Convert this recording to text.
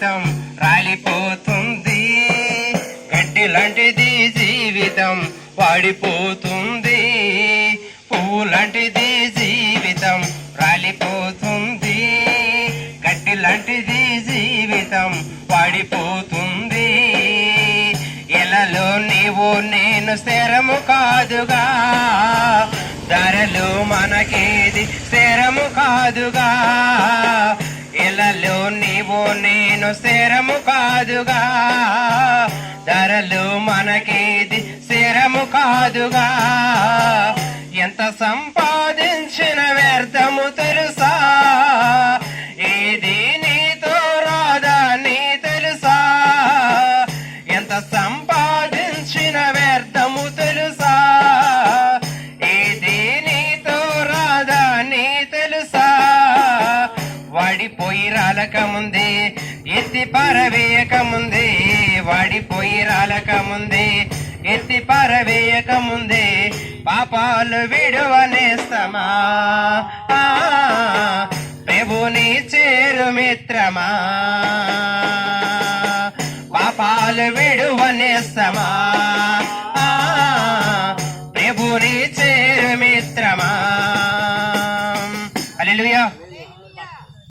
జీవితం రాలిపోతుంది. గడ్డి లాంటిది జీవితం వాడిపోతుంది. పువ్వు లాంటిది జీవితం రాలిపోతుంది. గడ్డి లాంటిది జీవితం వాడిపోతుంది. ఎలలో నీవు నేను స్థిరము కాదుగా. దారలు మనకేది స్థిరము కాదుగా. నీవు నేను శరము కాదుగా. ధరలు మనకేది శరము కాదుగా. ఎంత సంప వాడిపోయి రాలక రాలకముందే ఎత్తి పారవేయక పారవేయకముందే వాడిపోయి రాలక రాలకముందే ఎత్తి పారవేయక పారవేయకముందే పాపాలు విడువనేస్తమా ప్రభుని చేరు మిత్రమా. పాపాలు విడువనేస్తమా ప్రభుని చేరు మిత్రమా. అల్లెలుయా